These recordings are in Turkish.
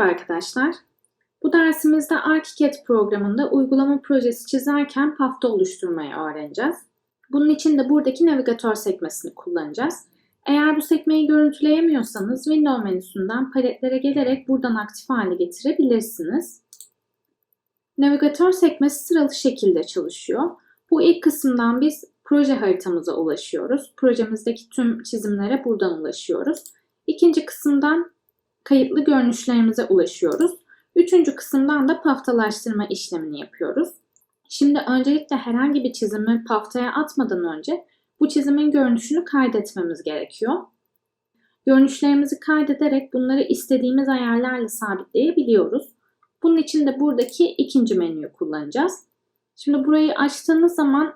Merhaba arkadaşlar. Bu dersimizde ArchiCAD programında uygulama projesi çizerken pafta oluşturmayı öğreneceğiz. Bunun için de buradaki navigatör sekmesini kullanacağız. Eğer bu sekmeyi görüntüleyemiyorsanız Window menüsünden paletlere gelerek buradan aktif hale getirebilirsiniz. Navigatör sekmesi sıralı şekilde çalışıyor. Bu ilk kısımdan biz proje haritamıza ulaşıyoruz. Projemizdeki tüm çizimlere buradan ulaşıyoruz. İkinci kısımdan kayıtlı görünüşlerimize ulaşıyoruz. Üçüncü kısımdan da paftalaştırma işlemini yapıyoruz. Şimdi öncelikle herhangi bir çizimi paftaya atmadan önce bu çizimin görünüşünü kaydetmemiz gerekiyor. Görünüşlerimizi kaydederek bunları istediğimiz ayarlarla sabitleyebiliyoruz. Bunun için de buradaki ikinci menüyü kullanacağız. Şimdi burayı açtığınız zaman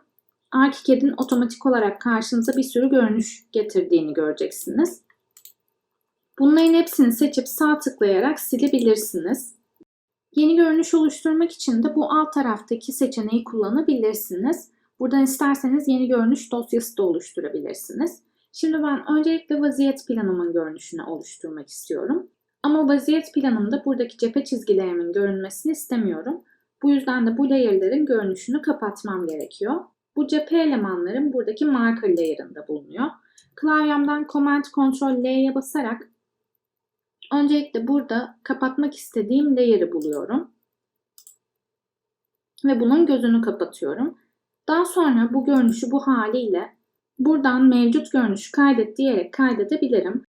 ArchiCAD'in otomatik olarak karşınıza bir sürü görünüş getirdiğini göreceksiniz. Bunların hepsini seçip sağ tıklayarak silebilirsiniz. Yeni görünüş oluşturmak için de bu alt taraftaki seçeneği kullanabilirsiniz. Buradan isterseniz yeni görünüş dosyası da oluşturabilirsiniz. Şimdi ben öncelikle vaziyet planımın görünüşünü oluşturmak istiyorum. Ama vaziyet planımda buradaki cephe çizgilerimin görünmesini istemiyorum. Bu yüzden de bu layer'ların görünüşünü kapatmam gerekiyor. Bu cephe elemanlarım buradaki marker layer'ında bulunuyor. Klavyemden Command Ctrl L'ye basarak Öncelikle burada kapatmak istediğim layer'ı buluyorum. Ve bunun gözünü kapatıyorum. Daha sonra bu görünüşü bu haliyle buradan mevcut görünüşü kaydet diyerek kaydedebilirim.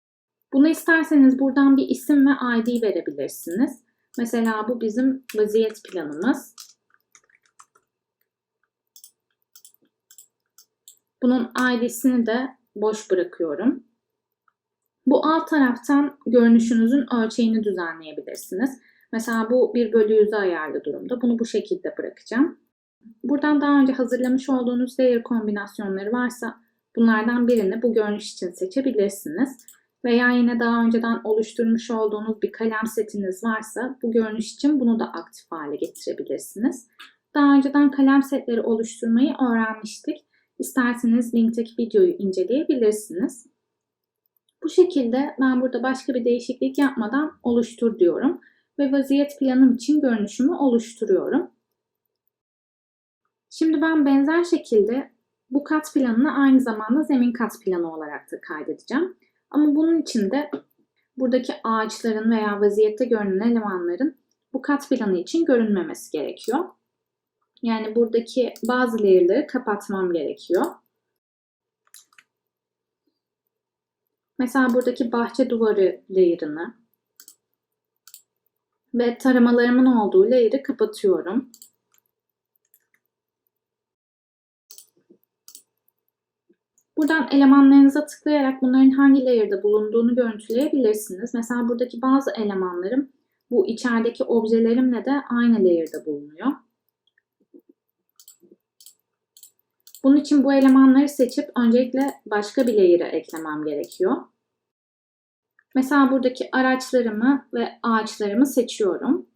Buna isterseniz buradan bir isim ve ID verebilirsiniz. Mesela bu bizim vaziyet planımız. Bunun ID'sini de boş bırakıyorum. Bu alt taraftan görünüşünüzün ölçeğini düzenleyebilirsiniz. Mesela bu 1 bölü 100'e ayarlı durumda. Bunu bu şekilde bırakacağım. Buradan daha önce hazırlamış olduğunuz layer kombinasyonları varsa bunlardan birini bu görünüş için seçebilirsiniz. Veya yine daha önceden oluşturmuş olduğunuz bir kalem setiniz varsa bu görünüş için bunu da aktif hale getirebilirsiniz. Daha önceden kalem setleri oluşturmayı öğrenmiştik. İsterseniz linkteki videoyu inceleyebilirsiniz. Bu şekilde ben burada başka bir değişiklik yapmadan oluştur diyorum ve vaziyet planım için görünüşümü oluşturuyorum. Şimdi ben benzer şekilde bu kat planını aynı zamanda zemin kat planı olarak da kaydedeceğim. Ama bunun için de buradaki ağaçların veya vaziyette görünen elemanların bu kat planı için görünmemesi gerekiyor. Yani buradaki bazı layer'ları kapatmam gerekiyor. Mesela buradaki bahçe duvarı layer'ını ve taramalarımın olduğu layer'ı kapatıyorum. Buradan elemanlarınıza tıklayarak bunların hangi layer'da bulunduğunu görüntüleyebilirsiniz. Mesela buradaki bazı elemanlarım bu içerideki objelerimle de aynı layer'da bulunuyor. Bunun için bu elemanları seçip öncelikle başka bir layer'a eklemem gerekiyor. Mesela buradaki araçlarımı ve ağaçlarımı seçiyorum.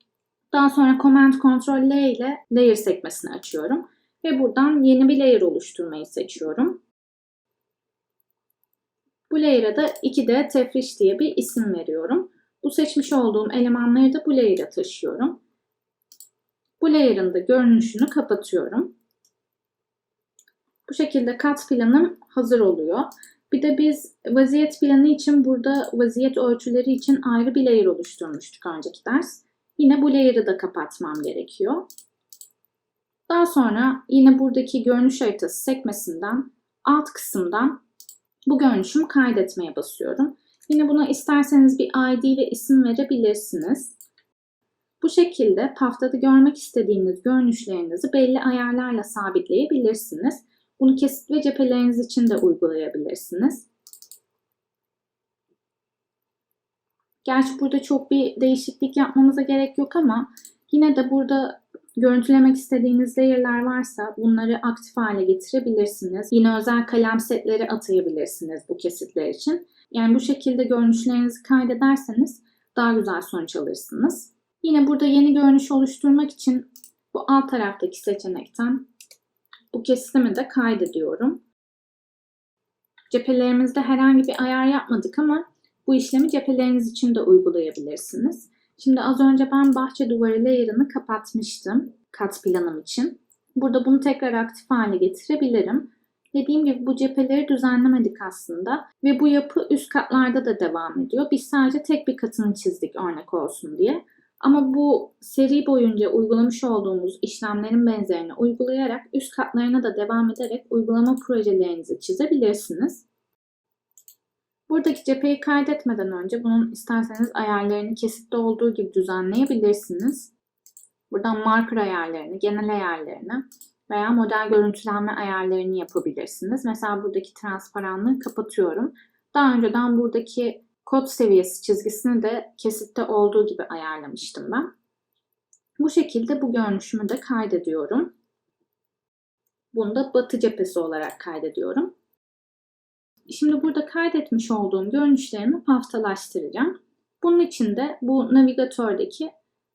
Daha sonra Command Ctrl L ile Layer sekmesini açıyorum. Ve buradan yeni bir layer oluşturmayı seçiyorum. Bu layer'a da 2D tefriş diye bir isim veriyorum. Bu seçmiş olduğum elemanları da bu layer'a taşıyorum. Bu layer'ın da görünüşünü kapatıyorum. Bu şekilde kat planım hazır oluyor. Bir de biz vaziyet planı için burada vaziyet ölçüleri için ayrı bir layer oluşturmuştuk önceki ders. Yine bu layer'ı da kapatmam gerekiyor. Daha sonra yine buradaki görünüş haritası sekmesinden alt kısımdan bu görünüşümü kaydetmeye basıyorum. Yine buna isterseniz bir ID ve isim verebilirsiniz. Bu şekilde paftada görmek istediğiniz görünüşlerinizi belli ayarlarla sabitleyebilirsiniz. Bunu kesit ve cepheleriniz için de uygulayabilirsiniz. Gerçi burada çok bir değişiklik yapmamıza gerek yok ama yine de burada görüntülemek istediğiniz layer'lar varsa bunları aktif hale getirebilirsiniz. Yine özel kalem setleri atayabilirsiniz bu kesitler için. Yani bu şekilde görünüşlerinizi kaydederseniz daha güzel sonuç alırsınız. Yine burada yeni görünüş oluşturmak için bu alt taraftaki seçenekten bu kesimi de kaydediyorum. Cephelerimizde herhangi bir ayar yapmadık ama bu işlemi cepheleriniz için de uygulayabilirsiniz. Şimdi az önce ben bahçe duvarı layer'ını kapatmıştım kat planım için. Burada bunu tekrar aktif hale getirebilirim. Dediğim gibi bu cepheleri düzenlemedik aslında ve bu yapı üst katlarda da devam ediyor. Biz sadece tek bir katını çizdik örnek olsun diye. Ama bu seri boyunca uygulamış olduğumuz işlemlerin benzerini uygulayarak üst katlarına da devam ederek uygulama projelerinizi çizebilirsiniz. Buradaki cepheyi kaydetmeden önce bunun isterseniz ayarlarını kesitte olduğu gibi düzenleyebilirsiniz. Buradan marker ayarlarını, genel ayarlarını veya model görüntülenme ayarlarını yapabilirsiniz. Mesela buradaki transparanlığı kapatıyorum. Daha önceden buradaki kod seviyesi çizgisini de kesitte olduğu gibi ayarlamıştım ben. Bu şekilde bu görünüşümü de kaydediyorum. Bunu da batı cephesi olarak kaydediyorum. Şimdi burada kaydetmiş olduğum görünüşlerimi paftalaştıracağım. Bunun için de bu navigatördeki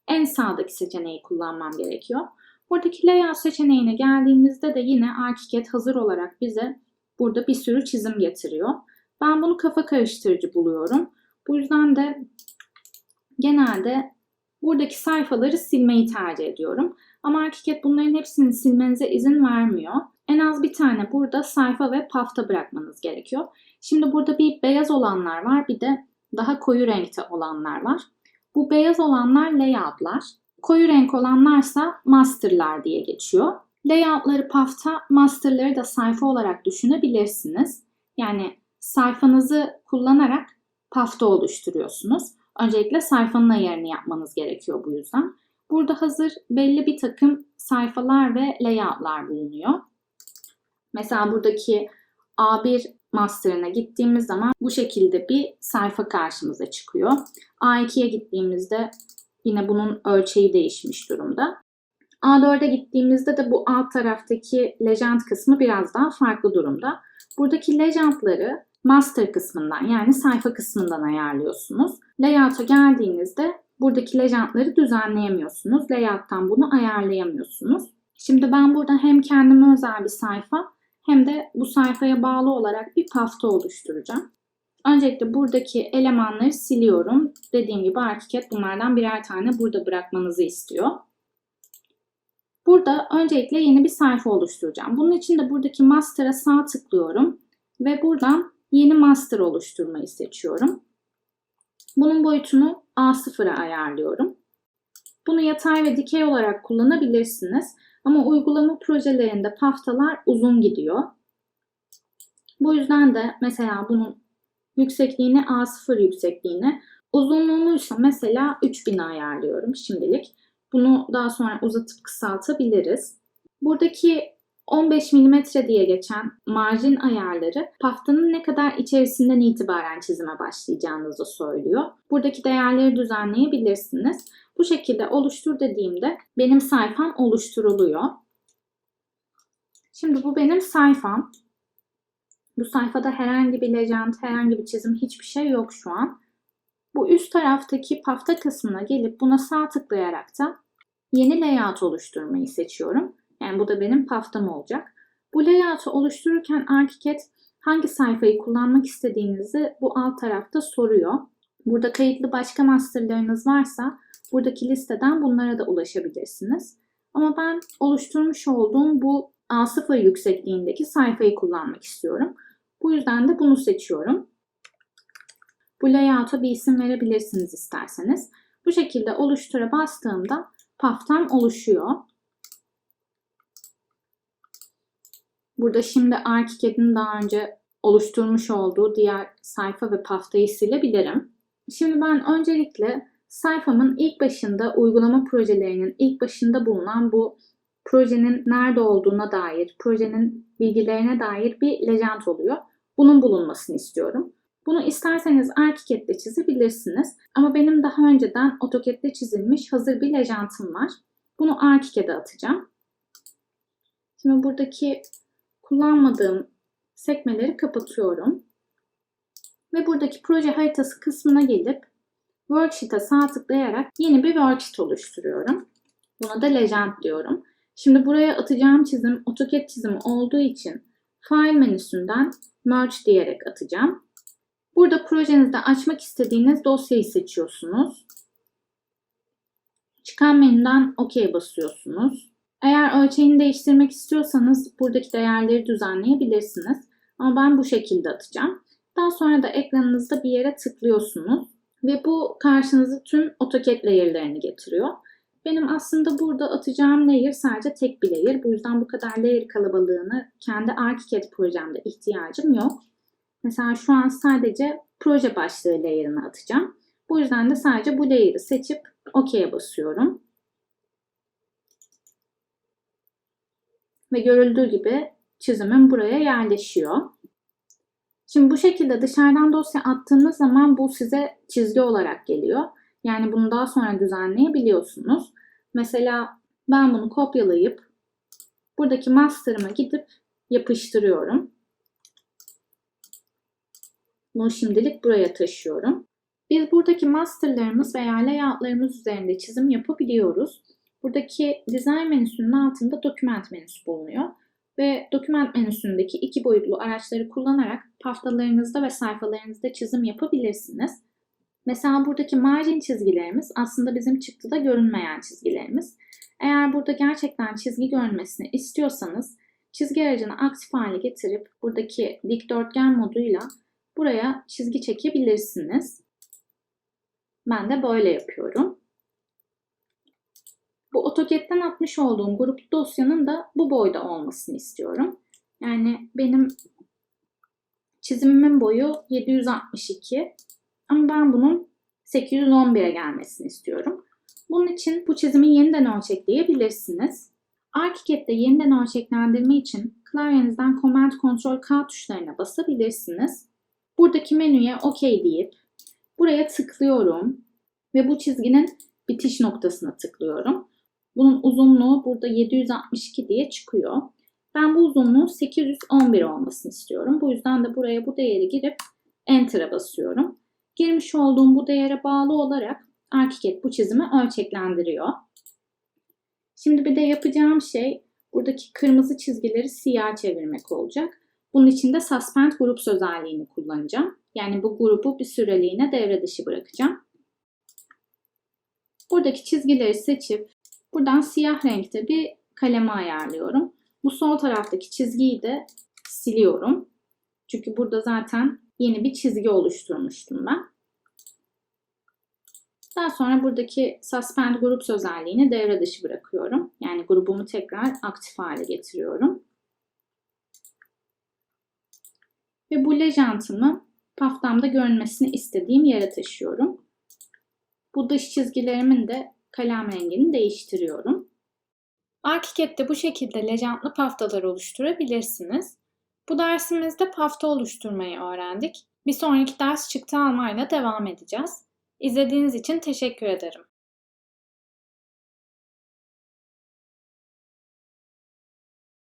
en sağdaki seçeneği kullanmam gerekiyor. Buradaki layout seçeneğine geldiğimizde de yine ArchiCAD hazır olarak bize burada bir sürü çizim getiriyor. Ben bunu kafa karıştırıcı buluyorum. Bu yüzden de genelde buradaki sayfaları silmeyi tercih ediyorum. Ama ArchiCAD bunların hepsini silmenize izin vermiyor. En az bir tane burada sayfa ve pafta bırakmanız gerekiyor. Şimdi burada bir beyaz olanlar var bir de daha koyu renkte olanlar var. Bu beyaz olanlar layoutlar. Koyu renk olanlarsa masterlar diye geçiyor. Layoutları pafta, masterları da sayfa olarak düşünebilirsiniz. Yani sayfanızı kullanarak pafta oluşturuyorsunuz. Öncelikle sayfanın ayarını yapmanız gerekiyor bu yüzden. Burada hazır belli bir takım sayfalar ve layoutlar bulunuyor. Mesela buradaki A1 master'ına gittiğimiz zaman bu şekilde bir sayfa karşımıza çıkıyor. A2'ye gittiğimizde yine bunun ölçeği değişmiş durumda. A4'e gittiğimizde de bu alt taraftaki legend kısmı biraz daha farklı durumda. Buradaki legendları master kısmından yani sayfa kısmından ayarlıyorsunuz. Layout'a geldiğinizde buradaki legendları düzenleyemiyorsunuz. Layout'tan bunu ayarlayamıyorsunuz. Şimdi ben burada hem kendime özel bir sayfa hem de bu sayfaya bağlı olarak bir pafta oluşturacağım. Öncelikle buradaki elemanları siliyorum. Dediğim gibi ArchiCAD bunlardan birer tane burada bırakmanızı istiyor. Burada öncelikle yeni bir sayfa oluşturacağım. Bunun için de buradaki master'a sağ tıklıyorum ve buradan yeni master oluşturmayı seçiyorum. Bunun boyutunu A0'a ayarlıyorum. Bunu yatay ve dikey olarak kullanabilirsiniz. Ama uygulama projelerinde paftalar uzun gidiyor. Bu yüzden de mesela bunun yüksekliğini A0 yüksekliğini uzunluğunu ise mesela 3000 ayarlıyorum şimdilik. Bunu daha sonra uzatıp kısaltabiliriz. Buradaki 15 mm diye geçen marjin ayarları paftanın ne kadar içerisinden itibaren çizime başlayacağınızı söylüyor. Buradaki değerleri düzenleyebilirsiniz. Bu şekilde oluştur dediğimde benim sayfam oluşturuluyor. Şimdi bu benim sayfam. Bu sayfada herhangi bir legend, herhangi bir çizim hiçbir şey yok şu an. Bu üst taraftaki pafta kısmına gelip buna sağ tıklayarak da yeni layout oluşturmayı seçiyorum. Yani bu da benim paftam olacak. Bu layout'u oluştururken ArchiCAD hangi sayfayı kullanmak istediğinizi bu alt tarafta soruyor. Burada kayıtlı başka masterlarınız varsa buradaki listeden bunlara da ulaşabilirsiniz. Ama ben oluşturmuş olduğum bu A0 yüksekliğindeki sayfayı kullanmak istiyorum. Bu yüzden de bunu seçiyorum. Bu layout'a bir isim verebilirsiniz isterseniz. Bu şekilde oluştura bastığımda paftam oluşuyor. Burada şimdi ArchiCAD'in daha önce oluşturmuş olduğu diğer sayfa ve paftayı silebilirim. Şimdi ben öncelikle sayfamın ilk başında uygulama projelerinin ilk başında bulunan bu projenin nerede olduğuna dair, projenin bilgilerine dair bir legend oluyor. Bunun bulunmasını istiyorum. Bunu isterseniz ArchiCAD'de çizebilirsiniz. Ama benim daha önceden AutoCAD'de çizilmiş hazır bir legentim var. Bunu ArchiCAD'e atacağım. Şimdi buradaki kullanmadığım sekmeleri kapatıyorum. Ve buradaki proje haritası kısmına gelip Worksheet'e sağ tıklayarak yeni bir worksheet oluşturuyorum. Buna da legend diyorum. Şimdi buraya atacağım çizim AutoCAD çizimi olduğu için File menüsünden Merge diyerek atacağım. Burada projenizde açmak istediğiniz dosyayı seçiyorsunuz. Çıkan menüden OK basıyorsunuz. Eğer ölçeğini değiştirmek istiyorsanız buradaki değerleri düzenleyebilirsiniz. Ama ben bu şekilde atacağım. Daha sonra da ekranınızda bir yere tıklıyorsunuz ve bu karşınıza tüm AutoCAD layer'larını getiriyor. Benim aslında burada atacağım layer sadece tek bir layer. Bu yüzden bu kadar layer kalabalığını kendi ArchiCAD projemde ihtiyacım yok. Mesela şu an sadece proje başlığı layer'ını atacağım. Bu yüzden de sadece bu layer'ı seçip OK'ye basıyorum. Ve görüldüğü gibi çizimim buraya yerleşiyor. Şimdi bu şekilde dışarıdan dosya attığınız zaman bu size çizgi olarak geliyor. Yani bunu daha sonra düzenleyebiliyorsunuz. Mesela ben bunu kopyalayıp buradaki master'ıma gidip yapıştırıyorum. Bunu şimdilik buraya taşıyorum. Biz buradaki masterlarımız veya layoutlarımız üzerinde çizim yapabiliyoruz. Buradaki design menüsünün altında document menüsü bulunuyor. Ve document menüsündeki iki boyutlu araçları kullanarak paftalarınızda ve sayfalarınızda çizim yapabilirsiniz. Mesela buradaki margin çizgilerimiz aslında bizim çıktıda görünmeyen çizgilerimiz. Eğer burada gerçekten çizgi görünmesini istiyorsanız çizgi aracını aktif hale getirip buradaki dikdörtgen moduyla buraya çizgi çekebilirsiniz. Ben de böyle yapıyorum. Bu AutoCAD'den atmış olduğum gruplu dosyanın da bu boyda olmasını istiyorum. Yani benim çizimimin boyu 762 ama ben bunun 811'e gelmesini istiyorum. Bunun için bu çizimi yeniden ölçekleyebilirsiniz. ArchiCAD'de yeniden ölçeklendirme için klavyenizden Command Ctrl K tuşlarına basabilirsiniz. Buradaki menüye OK deyip buraya tıklıyorum ve bu çizginin bitiş noktasına tıklıyorum. Bunun uzunluğu burada 762 diye çıkıyor. Ben bu uzunluğu 811 olmasını istiyorum. Bu yüzden de buraya bu değeri girip Enter'a basıyorum. Girmiş olduğum bu değere bağlı olarak ArchiCAD bu çizimi ölçeklendiriyor. Şimdi bir de yapacağım şey buradaki kırmızı çizgileri siyah çevirmek olacak. Bunun için de Suspend Groups özelliğini kullanacağım. Yani bu grubu bir süreliğine devre dışı bırakacağım. Buradaki çizgileri seçip buradan siyah renkte bir kaleme ayarlıyorum. Bu sol taraftaki çizgiyi de siliyorum. Çünkü burada zaten yeni bir çizgi oluşturmuştum ben. Daha sonra buradaki Suspend Groups özelliğini devre dışı bırakıyorum. Yani grubumu tekrar aktif hale getiriyorum. Ve bu lejantımı paftamda görünmesini istediğim yere taşıyorum. Bu dış çizgilerimin de kalem rengini değiştiriyorum. ArchiCAD'de bu şekilde lejantlı paftalar oluşturabilirsiniz. Bu dersimizde pafta oluşturmayı öğrendik. Bir sonraki ders çıktı almayla devam edeceğiz. İzlediğiniz için teşekkür ederim.